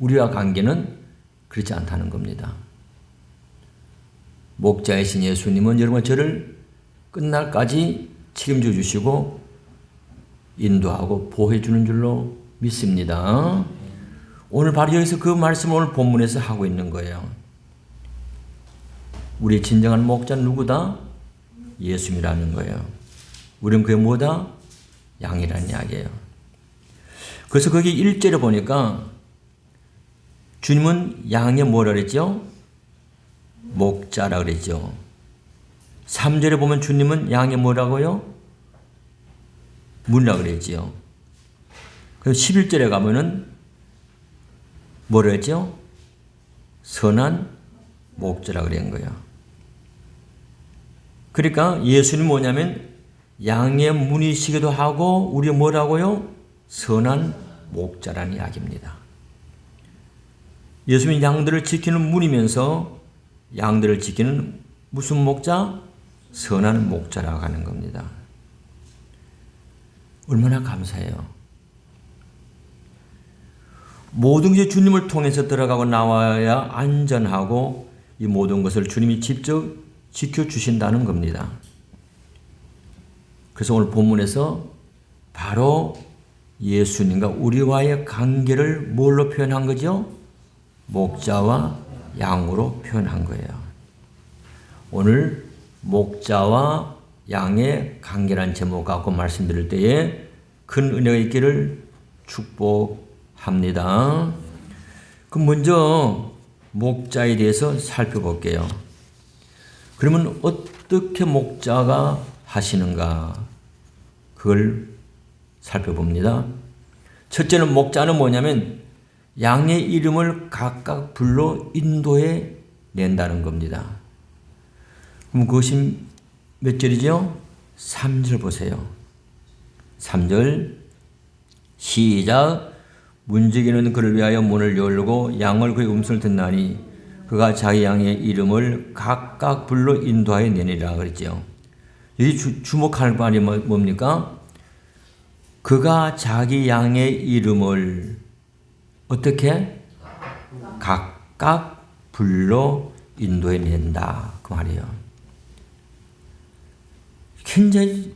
우리와 관계는 그렇지 않다는 겁니다. 목자이신 예수님은 여러분 저를 끝날까지 책임져 주시고 인도하고 보호해 주는 줄로 믿습니다. 오늘 바로 여기서 그 말씀을 오늘 본문에서 하고 있는 거예요. 우리 진정한 목자는 누구다? 예수님이라는 거예요. 우리는 그게 뭐다? 양이라는 이야기예요. 그래서 거기 1절에 보니까 주님은 양의 뭐라 그랬죠? 목자라 그랬죠. 3절에 보면 주님은 양의 뭐라고요? 문이라 그랬지요. 그리고 11절에 가면은 뭐라 했죠? 선한 목자라 그런 거예요. 그러니까 예수님 뭐냐면 양의 문이시기도 하고 우리 뭐라고요? 선한 목자라는 이야기입니다. 예수님 양들을 지키는 문이면서 양들을 지키는 무슨 목자? 선한 목자라고 하는 겁니다. 얼마나 감사해요. 모든 것이 주님을 통해서 들어가고 나와야 안전하고 이 모든 것을 주님이 직접 지켜주신다는 겁니다. 그래서 오늘 본문에서 바로 예수님과 우리와의 관계를 뭘로 표현한 거죠? 목자와 양으로 표현한 거예요. 오늘 목자와 양의 관계란 제목 갖고 말씀드릴 때에 큰 은혜가 있기를 축복합니다. 그럼 먼저 목자에 대해서 살펴볼게요. 그러면 어떻게 목자가 하시는가? 그걸 살펴봅니다. 첫째는 목자는 뭐냐면 양의 이름을 각각 불러 인도해 낸다는 겁니다. 그럼 그것이 몇 절이죠? 3절 보세요. 3절 시작 문지기는 그를 위하여 문을 열고 양을 그의 음성을 듣나니 그가 자기 양의 이름을 각각 불러 인도하여 내니라 그랬죠. 여기 주, 주목할 말이 뭐, 뭡니까? 그가 자기 양의 이름을 어떻게 각각 불러 인도해 낸다 그 말이에요. 굉장히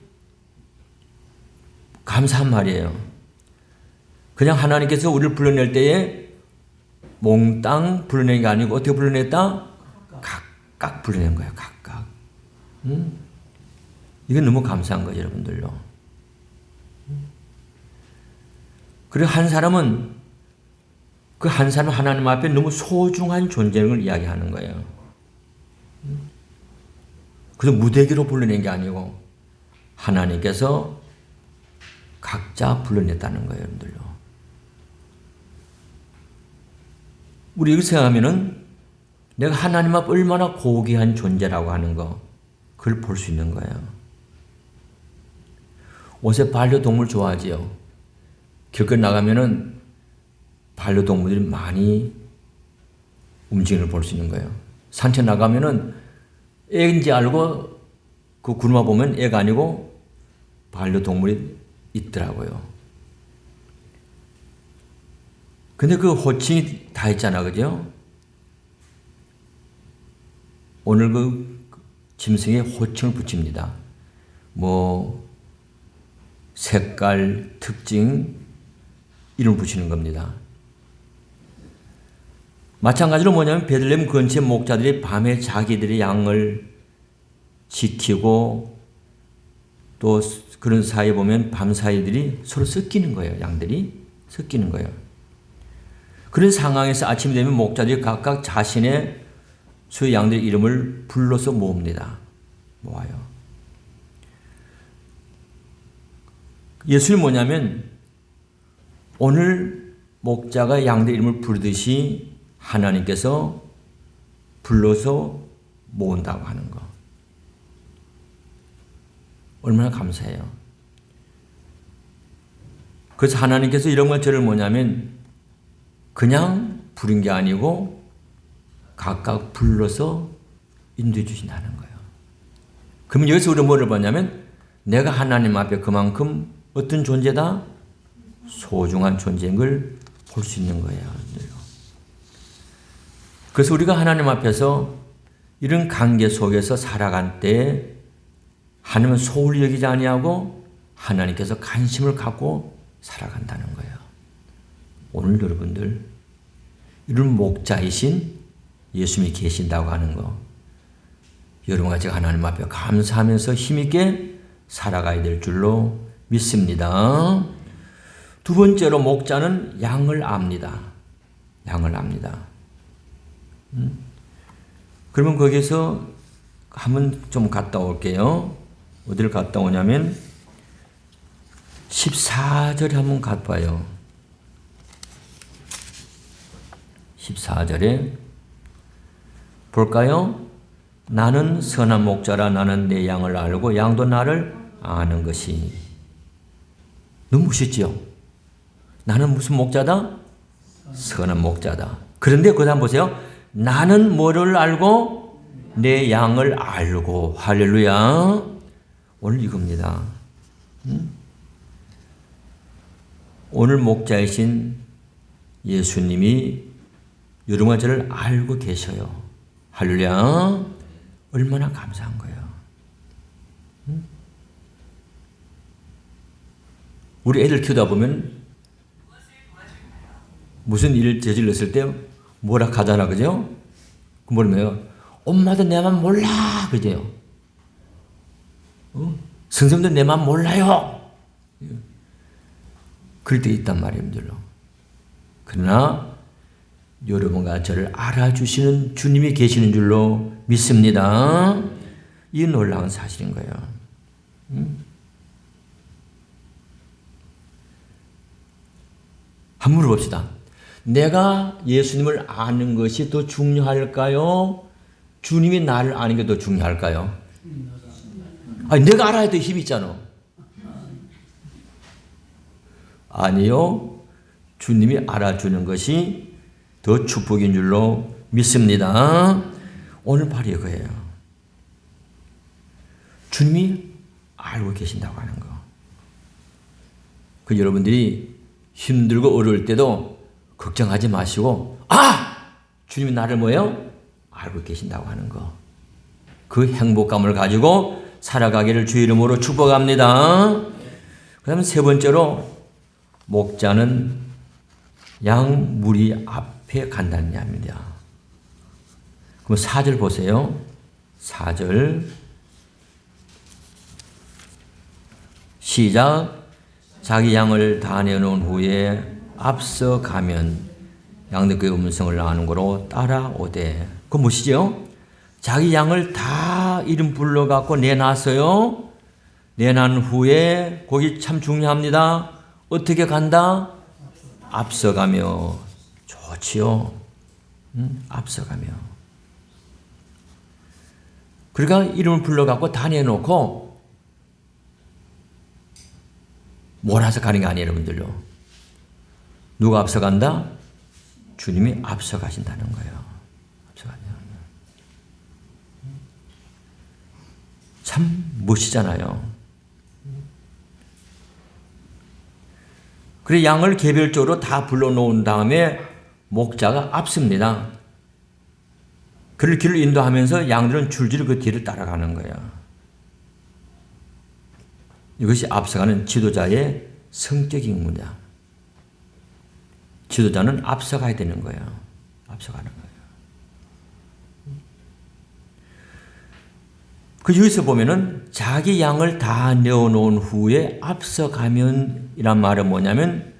감사한 말이에요. 그냥 하나님께서 우리를 불러낼 때에 몽땅 불러낸 게 아니고 어떻게 불러냈다? 각각 불러낸 거예요. 각각. 음? 이건 너무 감사한 거죠, 여러분들요. 그리고 한 사람은 그 한 사람 하나님 앞에 너무 소중한 존재를 이야기하는 거예요. 그래서 무대기로 불러낸 게 아니고 하나님께서 각자 불러냈다는 거예요, 여러분들요. 우리 여기 생각하면은 내가 하나님 앞 얼마나 고귀한 존재라고 하는 거, 그걸 볼 수 있는 거예요. 옷에 반려동물 좋아하지요. 길거리 나가면은 반려동물들이 많이 걸볼수 있는 거예요. 산책 나가면은 애인지 알고 그 구름아 보면 애가 아니고 반려동물이 있더라고요. 근데 그 호칭이 다 있잖아, 그죠? 오늘 그 짐승에 호칭을 붙입니다. 뭐, 색깔, 특징, 이름 붙이는 겁니다. 마찬가지로 뭐냐면 베들레헴 근처의 목자들이 밤에 자기들의 양을 지키고 또 그런 사이에 보면 밤 사이들이 서로 섞이는 거예요. 양들이 섞이는 거예요. 그런 상황에서 아침이 되면 목자들이 각각 자신의 수의 양들의 이름을 불러서 모읍니다. 모아요. 예수님 뭐냐면 오늘 목자가 양들 이름을 부르듯이 하나님께서 불러서 모은다고 하는 거. 얼마나 감사해요. 그래서 하나님께서 이런 걸 저를 뭐냐면 그냥 부른 게 아니고 각각 불러서 인도해 주신다는 거예요. 그러면 여기서 우리가 뭐를 보냐면 내가 하나님 앞에 그만큼 어떤 존재다? 소중한 존재인 걸 볼 수 있는 거예요. 그래서 우리가 하나님 앞에서 이런 관계 속에서 살아간 때 하나님은 소홀히 여기지 아니하고 하나님께서 관심을 갖고 살아간다는 거예요. 오늘 여러분들 이런 목자이신 예수님이 계신다고 하는 거 여러분과 제가 하나님 앞에 감사하면서 힘있게 살아가야 될 줄로 믿습니다. 두 번째로 목자는 양을 압니다. 양을 압니다. 음? 그러면 거기서 한번 좀 갔다 올게요. 어디를 갔다 오냐면 14절에 한번 가봐요. 14절에 볼까요? 나는 선한 목자라 나는 내 양을 알고 양도 나를 아는 것이 너무 멋있지요? 나는 무슨 목자다? 선한 목자다. 그런데 그 다음 보세요. 나는 뭐를 알고 내 양을 알고 할렐루야. 오늘 이겁니다. 음? 오늘 목자이신 예수님이 여러분과 저를 알고 계셔요. 할렐루야. 얼마나 감사한 거예요. 음? 우리 애들 키우다 보면 무슨 일을 저질렀을 때 뭐라 하잖아, 그죠? 그 뭐냐면 엄마도 내 맘 몰라, 그죠? 어? 선생님도 내 맘 몰라요. 그럴 때 있단 말입니다. 그러나 여러분과 저를 알아주시는 주님이 계시는 줄로 믿습니다. 이 놀라운 사실인 거예요. 음? 한번 물어봅시다. 내가 예수님을 아는 것이 더 중요할까요? 주님이 나를 아는 게 더 중요할까요? 아니, 내가 알아야 더 힘이 있잖아. 아니요. 주님이 알아주는 것이 더 축복인 줄로 믿습니다. 오늘 바로 이거예요. 주님이 알고 계신다고 하는 거. 그 여러분들이 힘들고 어려울 때도 걱정하지 마시고, 아! 주님이 나를 뭐예요? 알고 계신다고 하는 거. 그 행복감을 가지고 살아가기를 주 이름으로 축복합니다. 그 다음 세 번째로, 목자는 양 무리 앞에 간다는 얘기입니다. 그럼 4절 보세요. 4절. 시작. 자기 양을 다 내놓은 후에 앞서 가면 양들 그 음성을 아는 거로 따라오되. 그 무엇이죠? 자기 양을 다 이름 불러갖고 내놨어요. 내난 후에 거기 참 중요합니다. 어떻게 간다? 앞서가며 좋지요. 음? 앞서가며. 그러니까 이름을 불러갖고 다 내놓고 몰아서 가는 게 아니에요, 여러분들요. 누가 앞서간다? 주님이 앞서가신다는 거예요. 앞서간다. 참 멋이잖아요. 그래 양을 개별적으로 다 불러놓은 다음에 목자가 앞섭니다. 그를 길을 인도하면서 양들은 줄줄이 그 뒤를 따라가는 거예요. 이것이 앞서가는 지도자의 성격인 겁니다. 지도자는 앞서가야 되는 거예요. 앞서가는 거예요. 그 여기서 보면은 자기 양을 다 내어놓은 후에 앞서가면이란 말은 뭐냐면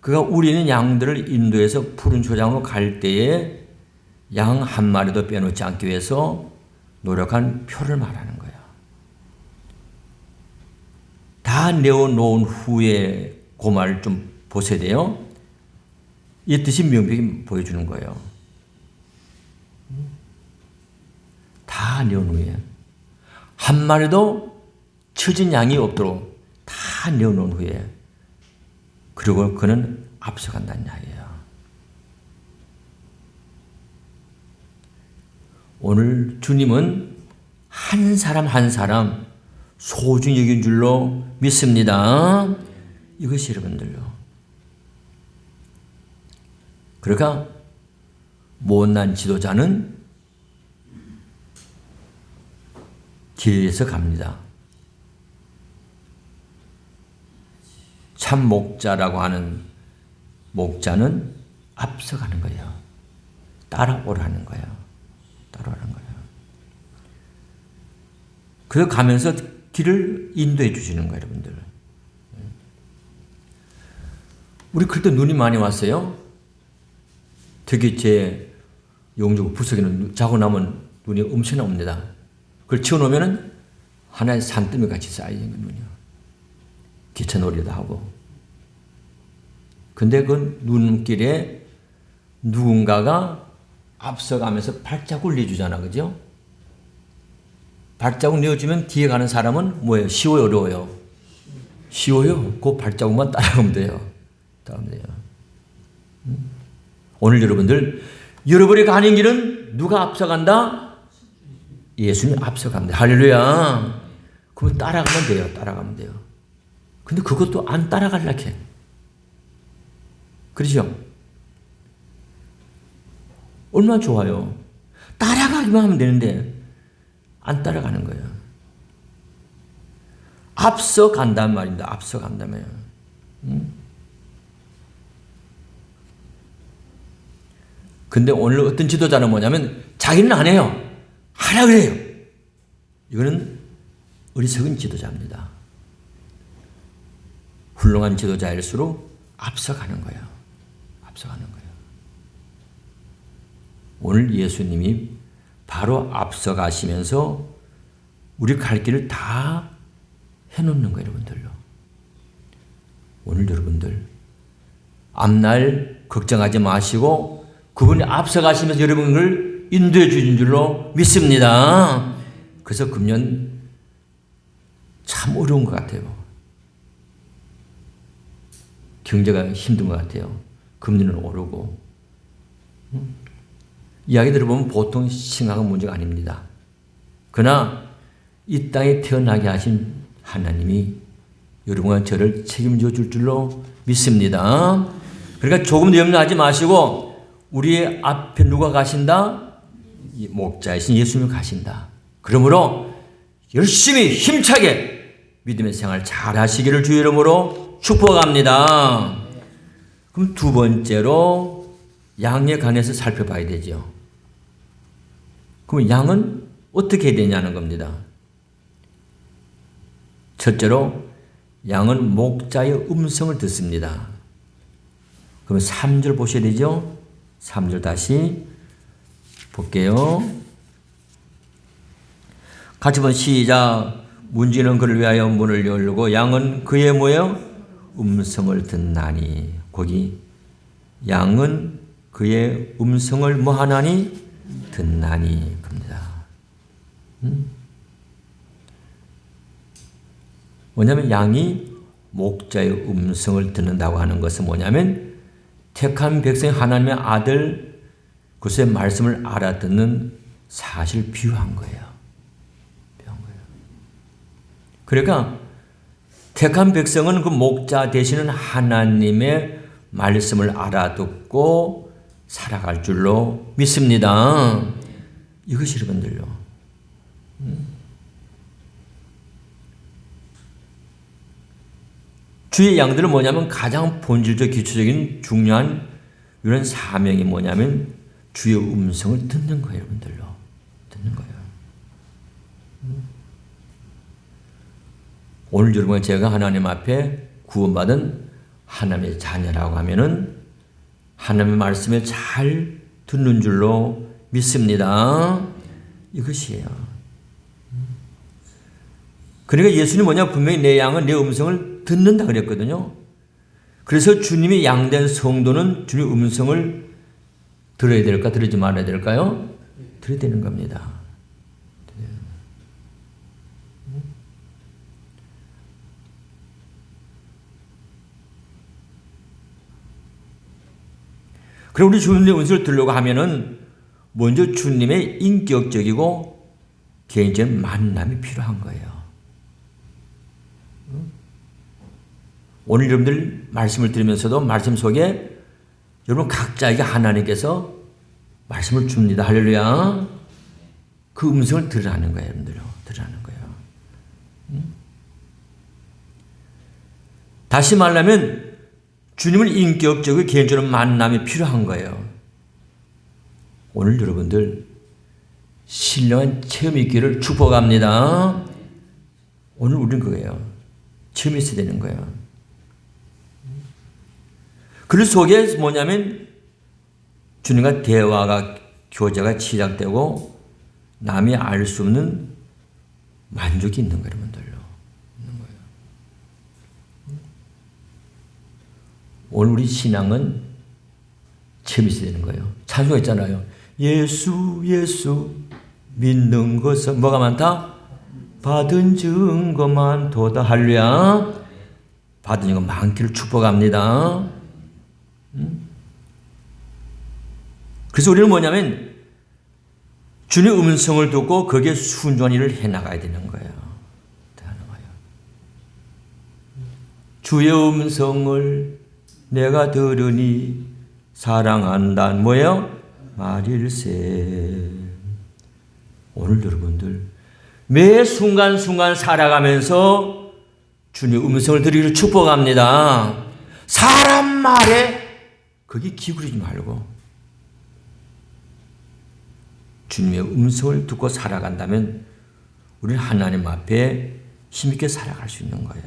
그가 우리는 양들을 인도해서 푸른 초장으로 갈 때에 양 한 마리도 빼놓지 않기 위해서 노력한 표를 말하는 거예요. 다 내어놓은 후에 그 말을 좀 보셔야 돼요. 이 뜻이 명백히 보여주는 거예요. 다 내어놓은 후에. 한 마리도 처진 양이 없도록 다 내어놓은 후에 그리고 그는 앞서간다는 이야기예요. 오늘 주님은 한 사람 한 사람 소중히 여긴 줄로 믿습니다. 이것이 여러분들요. 그러니까 못난 지도자는 길에서 갑니다. 참 목자라고 하는 목자는 앞서가는 거예요. 따라오라는 거예요. 따라오라는 거예요. 그래서 가면서 길을 인도해 주시는 거예요, 여러분들. 우리 그때 눈이 많이 왔어요. 특히 제 용주 부석에는 자고 나면 눈이 엄청나 옵니다. 그걸 치워놓으면 하나의 산더미 같이 쌓이는 눈이요. 기차놀이도 하고. 근데 그 눈길에 누군가가 앞서가면서 발자국을 내주잖아, 그죠? 발자국 내어주면 뒤에 가는 사람은 뭐예요? 쉬워요, 어려워요? 쉬워요. 그 발자국만 따라가면 돼요. 따라가면 돼요. 음? 오늘 여러분들, 여러분이 가는 길은 누가 앞서간다? 예수님 앞서간다. 할렐루야. 그러면 따라가면 돼요. 따라가면 돼요. 근데 그것도 안 따라갈라 해. 그렇죠? 얼마나 좋아요. 따라가기만 하면 되는데 안 따라가는 거예요. 앞서 간단 말입니다. 앞서 간다며요. 음? 근데 오늘 어떤 지도자는 뭐냐면 자기는 안 해요. 하라 그래요. 이거는 어리석은 지도자입니다. 훌륭한 지도자일수록 앞서가는 거예요. 앞서가는 거예요. 오늘 예수님이 바로 앞서가시면서 우리 갈 길을 다 해놓는 거예요, 여러분들요. 오늘 여러분들 앞날 걱정하지 마시고 그분이 앞서가시면서 여러분을 인도해 주신 줄로 믿습니다. 그래서 금년 참 어려운 것 같아요. 경제가 힘든 것 같아요. 금리는 오르고. 이야기 들어보면 보통 심각한 문제가 아닙니다. 그러나 이 땅에 태어나게 하신 하나님이 여러분과 저를 책임져 줄 줄로 믿습니다. 그러니까 조금도 염려하지 마시고 우리 앞에 누가 가신다? 목자이신 예수님 가신다. 그러므로 열심히 힘차게 믿음의 생활 잘 하시기를 주의 이름으로 축복합니다. 그럼 두 번째로 양에 관해서 살펴봐야 되죠. 그럼 양은 어떻게 되냐는 겁니다. 첫째로 양은 목자의 음성을 듣습니다. 그럼 3절 보셔야 되죠? 3절 다시 볼게요. 같이 본 시작. 문지는 그를 위하여 문을 열고 양은 그의 뭐예요? 음성을 듣나니. 거기 양은 그의 음성을 뭐 하나니? 듣나니. 겁니다. 음? 뭐냐면 양이 목자의 음성을 듣는다고 하는 것은 뭐냐면 택한 백성 하나님의 아들 그의 말씀을 알아듣는 사실 비유한 거예요. 비유한 거예요. 그러니까 택한 백성은 그 목자 되시는 하나님의 말씀을 알아듣고 살아갈 줄로 믿습니다. 이것이 여러분들요. 주의 양들은 뭐냐면 가장 본질적 기초적인 중요한 이런 사명이 뭐냐면 주의 음성을 듣는 거예요, 여러분들로. 듣는 거예요. 오늘 여러분 제가 하나님 앞에 구원받은 하나님의 자녀라고 하면은 하나님의 말씀에 잘 듣는 줄로 믿습니다. 이것이에요. 그러니까 예수님 뭐냐 분명히 내 양은 내 음성을 듣는다 그랬거든요. 그래서 주님이 양된 성도는 주님의 음성을 들어야 될까 들지 말아야 될까요? 들어야 되는 겁니다. 그럼 우리 주님의 은수를 들려고 하면은 먼저 주님의 인격적이고 개인적인 만남이 필요한 거예요. 오늘 여러분들 말씀을 들으면서도 말씀 속에 여러분 각자에게 하나님께서 말씀을 줍니다. 할렐루야. 그 음성을 들으라는 거예요, 여러분들. 들으라는 거예요. 음? 다시 말하면 주님을 인격적으로 개인적으로 만남이 필요한 거예요. 오늘 여러분들 신령한 체험이 있기를 축복합니다. 오늘 우리는 그거예요. 체험이 있어야 되는 거예요. 그 속에 뭐냐면 주님과 대화가 교제가 시작되고 남이 알 수 없는 만족이 있는 거예요, 여러분들요. 있는 거예요. 오늘 우리 신앙은 재밌어야 되는 거예요. 찬송 있잖아요. 예수, 예수, 믿는 것은 뭐가 많다? 받은 증거만 도다 할루야. 받은 증거 많기를 축복합니다. 그래서 우리는 뭐냐면 주님 음성을 듣고 거기에 순종한 일을 해나가야 되는 거예요. 주의 음성을 내가 들으니 사랑한다. 뭐예요? 말일세. 오늘 여러분들 매 순간순간 살아가면서 주님 음성을 들으기를 축복합니다. 사람 말에 거기 기울이지 말고 주님의 음성을 듣고 살아간다면 우리는 하나님 앞에 힘있게 살아갈 수 있는 거예요.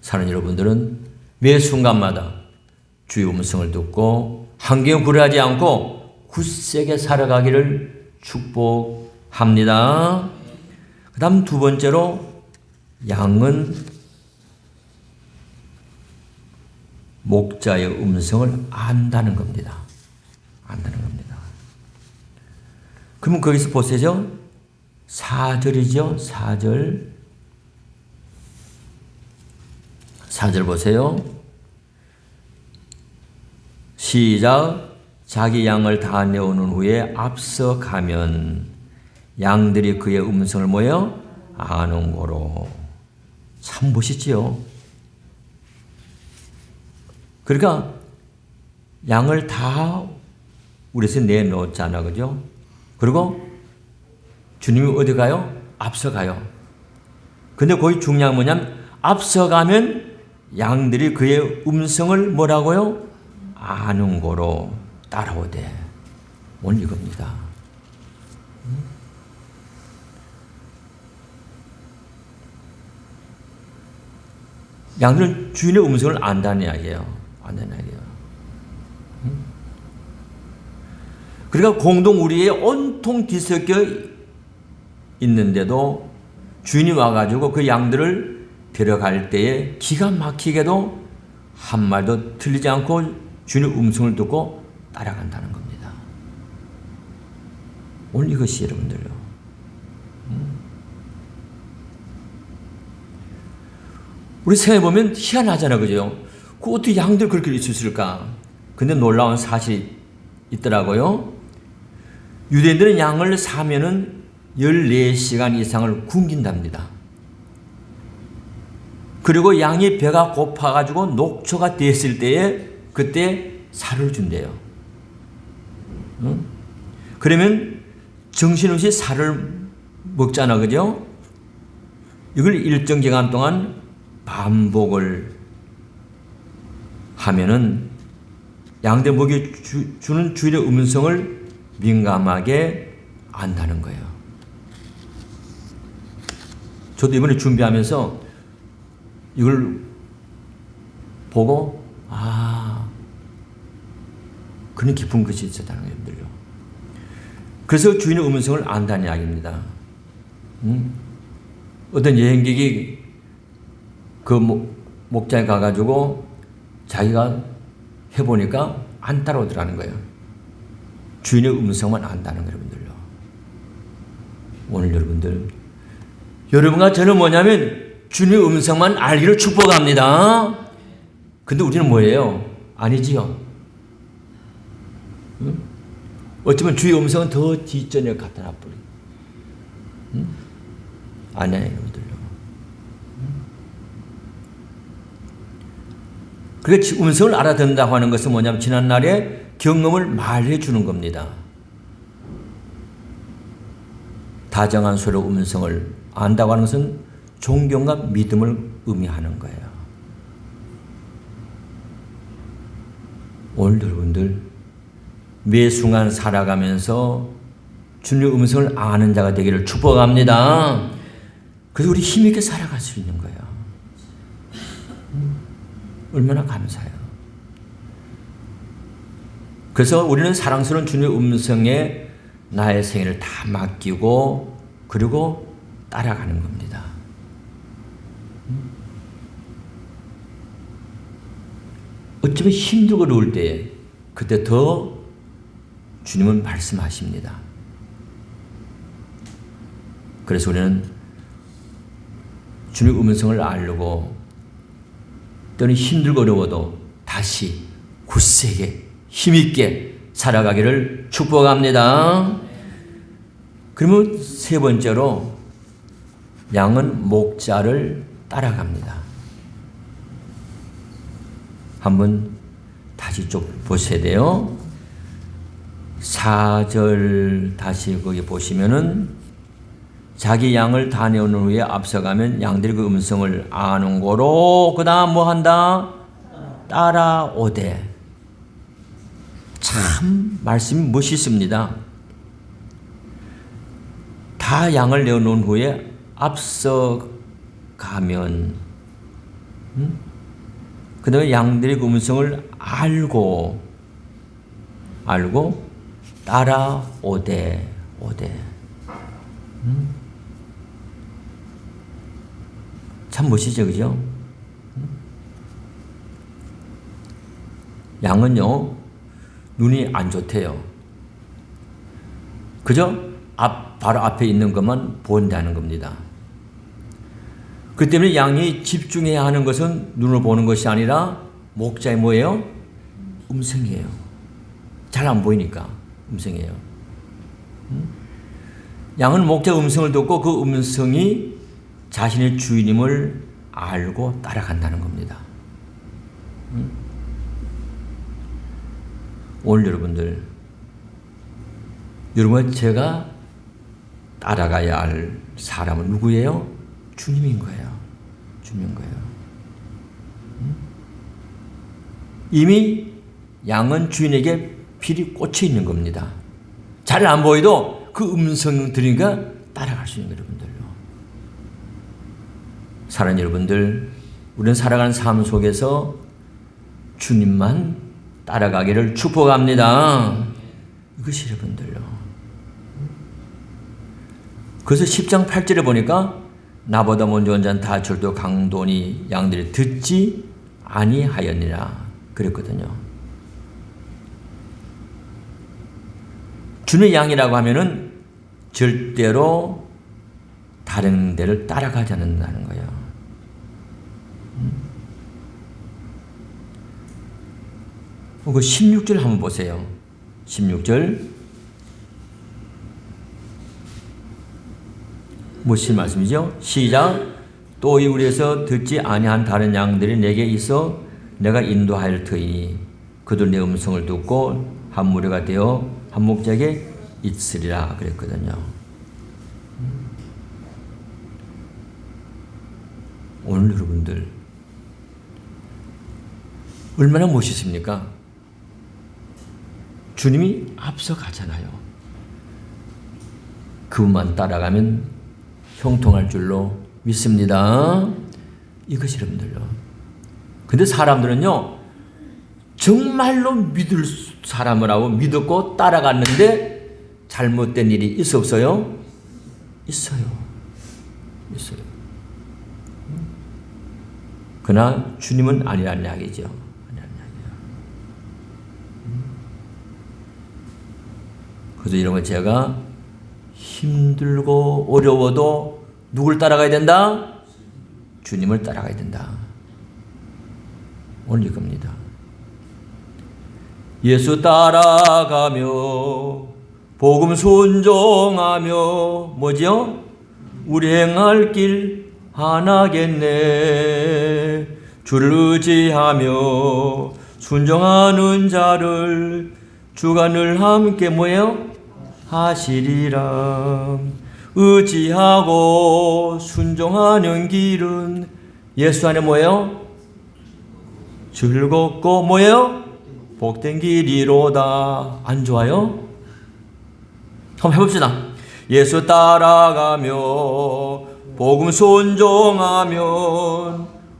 사는 여러분들은 매 순간마다 주의 음성을 듣고 환경 불하지 않고 굳세게 살아가기를 축복합니다. 그 다음 두 번째로 양은 목자의 음성을 안다는 겁니다. 안다는 겁니다. 그러면 거기서 보세요. 4절이죠. 4절. 4절 보세요. 시작. 자기 양을 다 내오는 후에 앞서 가면 양들이 그의 음성을 모여 아는 고로. 참 멋있지요. 그러니까 양을 다 우리에서 내놓잖아, 그죠? 그리고 주님이 어디 가요? 앞서 가요. 근데 거기 중요한 뭐냐면 앞서가면 양들이 그의 음성을 뭐라고요? 아는 거로 따라오되 오늘 이겁니다. 양들은 주인의 음성을 안다는 이야기예요. 안다는 이야기예요. 그러니까 공동 우리의 온통 뒤섞여 있는데도 주인이 와가지고 그 양들을 데려갈 때에 기가 막히게도 한 말도 틀리지 않고 주인의 음성을 듣고 따라간다는 겁니다. 오늘 이것이 여러분들요. 우리 생각해보면 희한하잖아, 그죠? 그 어떻게 양들 그렇게 있었을까? 근데 놀라운 사실이 있더라고요. 유대인들은 양을 사면은 14시간 이상을 굶긴답니다. 그리고 양이 배가 고파가지고 녹초가 됐을 때에 그때 살을 준대요. 응? 그러면 정신없이 살을 먹잖아, 그죠? 이걸 일정 기간 동안 반복을 하면은 양대 주, 주는 주인의 음성을 민감하게 안다는 거예요. 저도 이번에 준비하면서 이걸 보고 아 그런 깊은 것이 있었다는 거예요. 그래서 주인의 음성을 안다는 이야기입니다. 음? 어떤 여행객이 그 목장에 가가지고 자기가 해보니까 안 따라오더라는 거예요. 주인의 음성만 안다는 여러분들요. 오늘 여러분들, 여러분과 저는 뭐냐면 주님의 음성만 알기를 축복합니다. 근데 우리는 뭐예요? 아니지요. 응? 어쩌면 주의 음성은 더 뒷전에 갖다 놔버리. 응? 아니에요, 여러분들요. 그렇게 음성을 알아듣는다고 하는 것은 뭐냐면 지난날의 경험을 말해 주는 겁니다. 다정한 소리로 음성을 안다고 하는 것은 존경과 믿음을 의미하는 거예요. 오늘 여러분들 매 순간 살아가면서 주님의 음성을 아는 자가 되기를 축복합니다. 그래서 우리 힘있게 살아갈 수 있는 거예요. 음, 얼마나 감사해요. 그래서 우리는 사랑스러운 주님의 음성에 나의 생애를 다 맡기고 그리고 따라가는 겁니다. 어쩌면 힘들고 어려울 때 그때 더 주님은 말씀하십니다. 그래서 우리는 주님의 음성을 알고 또는 힘들고 어려워도 다시 굳세게 힘있게 살아가기를 축복합니다. 그러면 세 번째로 양은 목자를 따라갑니다. 한번 다시 좀 보셔야 돼요. 4절 다시 거기 보시면은 자기 양을 다 내어놓은 후에 앞서가면 양들이 그 음성을 아는 거로 그 다음 뭐 한다? 따라오되 참 말씀이 멋있습니다. 다 양을 내어놓은 후에 앞서 가면 음? 그 다음에 양들이 그 음성을 알고 알고 따라오되 오되 음? 참 멋지죠 그죠? 음? 양은요 눈이 안 좋대요 그죠? 앞, 바로 앞에 있는 것만 본다는 겁니다. 그 때문에 양이 집중해야 하는 것은 눈으로 보는 것이 아니라 목자의 뭐예요? 음성이에요. 잘 안 보이니까 음성이에요. 양은 목자 음성을 듣고 그 음성이 자신의 주인임을 알고 따라간다는 겁니다. 오늘 여러분들, 여러분 제가 따라가야 할 사람은 누구예요? 주님인 거예요. 주님인 거예요. 이미 양은 주인에게 필이 꽂혀 있는 겁니다. 잘 안 보여도 그 음성 들으니까 따라갈 수 있는 여러분들요. 사랑하는 여러분들, 우리는 살아가는 삶 속에서 주님만 따라가기를 축복합니다. 이것이 여러분들요. 그래서 10장 8절에 보니까 나보다 먼저 온 자는 다 절도 강도니 양들이 듣지 아니하였니라 그랬거든요. 주의 양이라고 하면은 절대로 다른 데를 따라가지 않는다는 거예요. 그 16절 한번 보세요. 16절 무슨 말씀이죠? 시작. 또이 우리에서 듣지 아니한 다른 양들이 내게 있어 내가 인도하여 터이니 그들 내 음성을 듣고 한 무리가 되어 한 목자에게 있으리라 그랬거든요. 오늘 여러분들 얼마나 멋있습니까? 주님이 앞서 가잖아요. 그분만 따라가면 형통할 줄로 믿습니다. 이것이 여러분들요. 근데 사람들은요, 정말로 믿을 사람을 하고 믿었고 따라갔는데 잘못된 일이 있어 없어요? 있어요. 있어요. 그러나 주님은 아니라는 이야기죠. 아니라는 이야기예요. 그래서 이런 거 제가 힘들고 어려워도 누굴 따라가야 된다? 주님을 따라가야 된다. 오늘 이겁니다. 예수 따라가며 복음 순종하며 뭐죠? 우리 행할 길 하나겠네. 주를 의지하며 순종하는 자를 늘 함께 뭐예요? 하시리라. 의지하고 순종하는 길은 예수 안에 뭐예요? 즐겁고 뭐예요? 복된 길이로다. 안 좋아요? 한번 해봅시다. 예수 따라가며 복음 순종하면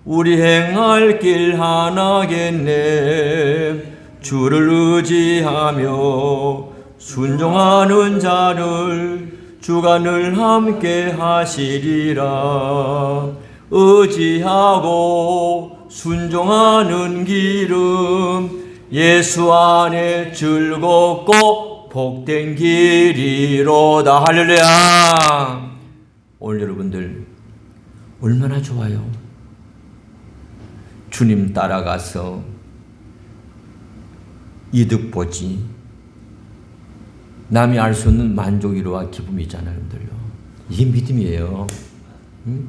우리 행할 길 하나겠네. 주를 의지하며 순종하는 자를 주가 늘 함께 하시리라. 의지하고 순종하는 길은 예수 안에 즐겁고 복된 길이로다. 할렐루야. 오늘 여러분들 얼마나 좋아요. 주님 따라가서 이득 보지. 남이 알 수 없는 만족 위로와 기쁨이 있잖아요, 여러분들요. 이게 믿음이에요. 응?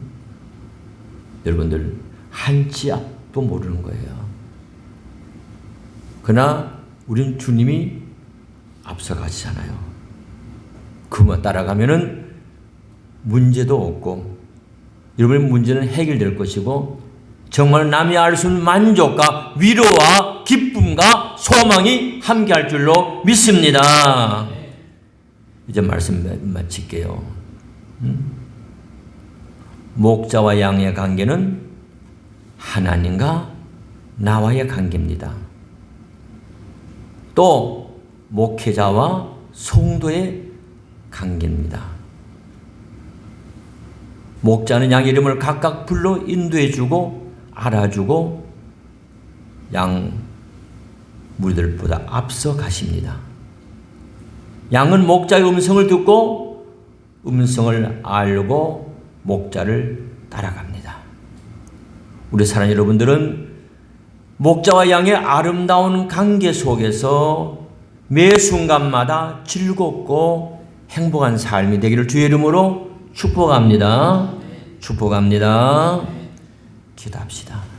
여러분들 한치 앞도 모르는 거예요. 그러나 우린 주님이 앞서가시잖아요. 그만 따라가면은 문제도 없고 여러분의 문제는 해결될 것이고 정말 남이 알 수 없는 만족과 위로와 기쁨과 소망이 함께할 줄로 믿습니다. 이제 말씀 마칠게요. 음? 목자와 양의 관계는 하나님과 나와의 관계입니다. 또 목회자와 성도의 관계입니다. 목자는 양 이름을 각각 불러 인도해주고 알아주고 양 무리들보다 앞서 가십니다. 양은 목자의 음성을 듣고 음성을 알고 목자를 따라갑니다. 우리 사랑 여러분들은 목자와 양의 아름다운 관계 속에서 매 순간마다 즐겁고 행복한 삶이 되기를 주의 이름으로 축복합니다. 축복합니다. 기도합시다.